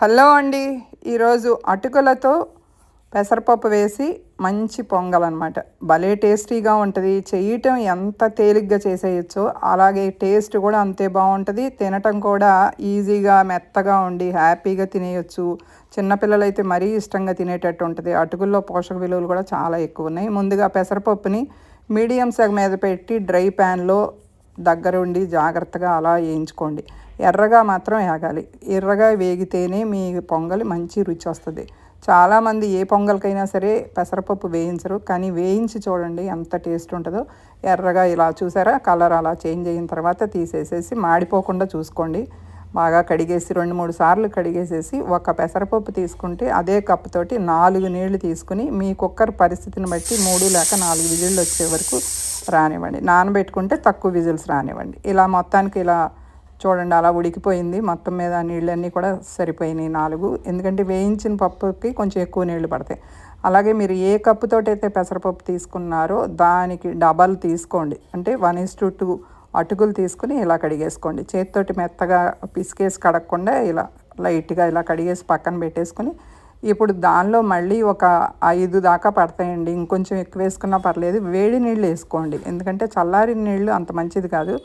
Hello అండి. ఈరోజు అటుకులతో పెసరపప్పు వేసి మంచి పొంగల్ అనమాట భలే టేస్టీగా ఉంటుంది. చేయటం ఎంత తేలిగ్గా చేసేయచ్చో అలాగే టేస్ట్ కూడా అంతే బాగుంటుంది. తినటం కూడా ఈజీగా మెత్తగా ఉండి హ్యాపీగా తినేయచ్చు. చిన్నపిల్లలైతే మరీ ఇష్టంగా తినేటట్టు ఉంటుంది. అటుకుల్లో పోషక విలువలు కూడా చాలా ఎక్కువ ఉన్నాయి ముందుగా పెసరపప్పుని మీడియం సగ మీద పెట్టి డ్రై ప్యాన్లో దగ్గరుండి జాగ్రత్తగా అలా వేయించుకోండి. ఎర్రగా మాత్రం వేగాలి ఎర్రగా వేగితేనే మీ పొంగలి మంచి రుచి వస్తుంది. చాలామంది ఏ పొంగల్కైనా సరే పెసరపప్పు వేయించరు. కానీ వేయించి చూడండి ఎంత టేస్ట్ ఉంటుందో. ఎర్రగా ఇలా చూసారా? కలర్ అలా చేంజ్ అయిన తర్వాత తీసేసేసి మాడిపోకుండా చూసుకోండి. బాగా కడిగేసి రెండు మూడు సార్లు కడిగేసేసి ఒక పెసరపప్పు తీసుకుంటే అదే కప్పుతోటి నాలుగు నీళ్ళు తీసుకుని మీ కుక్కర్ పరిస్థితిని బట్టి మూడు లేక నాలుగు విజిల్లు వచ్చే వరకు రానివ్వండి. నానబెట్టుకుంటే తక్కువ విజిల్స్ రానివ్వండి. ఇలా మొత్తానికి ఇలా చూడండి అలా ఉడికిపోయింది. మొత్తం మీద నీళ్ళన్నీ కూడా సరిపోయినాయి నాలుగు. ఎందుకంటే వేయించిన పప్పుకి కొంచెం ఎక్కువ నీళ్ళు పడతాయి. అలాగే మీరు ఏ కప్పుతోటైతే పెసరపప్పు తీసుకున్నారో దానికి డబల్ తీసుకోండి. అంటే వన్ ఇస్ టు టూ అటుకులు తీసుకుని ఇలా కడిగేసుకోండి. చేతితోటి మెత్తగా పిసికేసి కడగకుండా ఇలా లైట్గా ఇలా కడిగేసి పక్కన పెట్టేసుకొని ఇప్పుడు దానిలో మళ్ళీ ఒక ఐదు దాకా పడతాయండి. ఇంకొంచెం ఎక్కువ వేసుకున్నా పర్లేదు. వేడి నీళ్ళు వేసుకోండి. ఎందుకంటే చల్లారిన నీళ్ళు అంత మంచిది కాదు.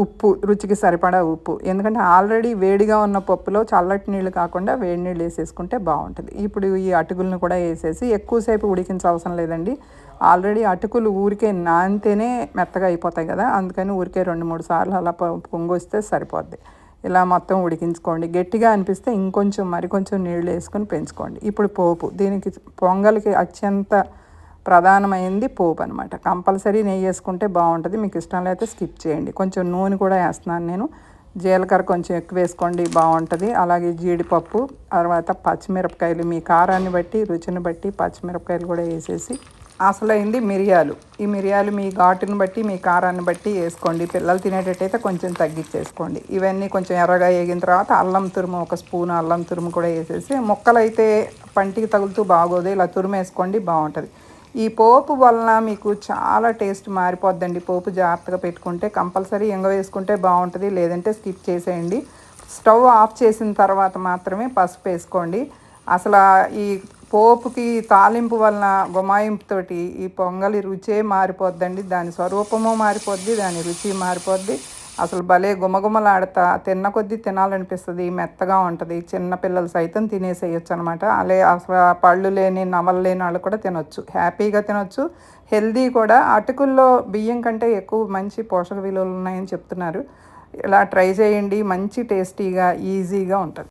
ఉప్పు రుచికి సరిపడా ఉప్పు. ఎందుకంటే ఆల్రెడీ వేడిగా ఉన్న పప్పులో చల్లటి నీళ్ళు కాకుండా వేడి నీళ్ళు వేసేసుకుంటే బాగుంటుంది. ఇప్పుడు ఈ అటుకులను కూడా వేసేసి ఎక్కువసేపు ఉడికించవసరం లేదండి. ఆల్రెడీ అటుకులు ఊరికే నానితేనే మెత్తగా అయిపోతాయి కదా. అందుకని ఊరికే రెండు మూడు సార్లు అలా పొంగొస్తే సరిపోద్ది. ఇలా మొత్తం ఉడికించుకోండి. గట్టిగా అనిపిస్తే ఇంకొంచెం మరికొంచెం నీళ్ళు వేసుకొని పెంచుకోండి. ఇప్పుడు పోపు. దీనికి పొంగల్కి అత్యంత ప్రధానమైంది పోపు అనమాట కంపల్సరీ నెయ్యి వేసుకుంటే బాగుంటుంది. మీకు ఇష్టం లేకపోతే స్కిప్ చేయండి. కొంచెం నూనె కూడా వేస్తున్నాను నేను. జీలకర్ర కొంచెం ఎక్కువ వేసుకోండి బాగుంటుంది. అలాగే జీడిపప్పు తర్వాత పచ్చిమిరపకాయలు. మీ కారాన్ని బట్టి రుచిని బట్టి పచ్చిమిరపకాయలు కూడా వేసేసి అసలైంది మిరియాలు. ఈ మిరియాలు మీ ఘాటుని బట్టి మీ కారాన్ని బట్టి వేసుకోండి. పిల్లలు తినేటట్టయితే కొంచెం తగ్గించేసుకోండి. ఇవన్నీ కొంచెం ఎర్రగా వేగిన తర్వాత అల్లం తురుము ఒక స్పూన్ అల్లం తురుము కూడా వేసేసి ముక్కలు అయితే పంటికి తగులుతూ బాగోదు. ఇలా తురుము వేసుకోండి బాగుంటుంది. ఈ పోపు వలన మీకు చాలా టేస్ట్ మారిపోద్దండి. పోపు జాగ్రత్తగా పెట్టుకుంటే కంపల్సరీ ఎంగ వేసుకుంటే బాగుంటుంది. లేదంటే స్కిప్ చేసేయండి. స్టవ్ ఆఫ్ చేసిన తర్వాత మాత్రమే పసుపు వేసుకోండి. అసలు ఈ పోపుకి తాలింపు వలన గుమాయింపుతోటి ఈ పొంగలి రుచే మారిపోద్దండి. దాని స్వరూపము మారిపోద్ది దాని రుచి మారిపోద్ది. అసలు భలే గుమగుమలాడతా తిన్న కొద్దీ తినాలనిపిస్తుంది మెత్తగా ఉంటుంది చిన్న పిల్లలు సైతం తినేసేయచ్చు అనమాట అలే అసలు పళ్ళు లేని నమలు లేని వాళ్ళు కూడా తినొచ్చు. హ్యాపీగా తినొచ్చు. హెల్దీ కూడా. అటుకుల్లో బియ్యం కంటే ఎక్కువ మంచి పోషక విలువలు ఉన్నాయని చెప్తున్నారు. ఇలా ట్రై చేయండి. మంచి టేస్టీగా ఈజీగా ఉంటుంది.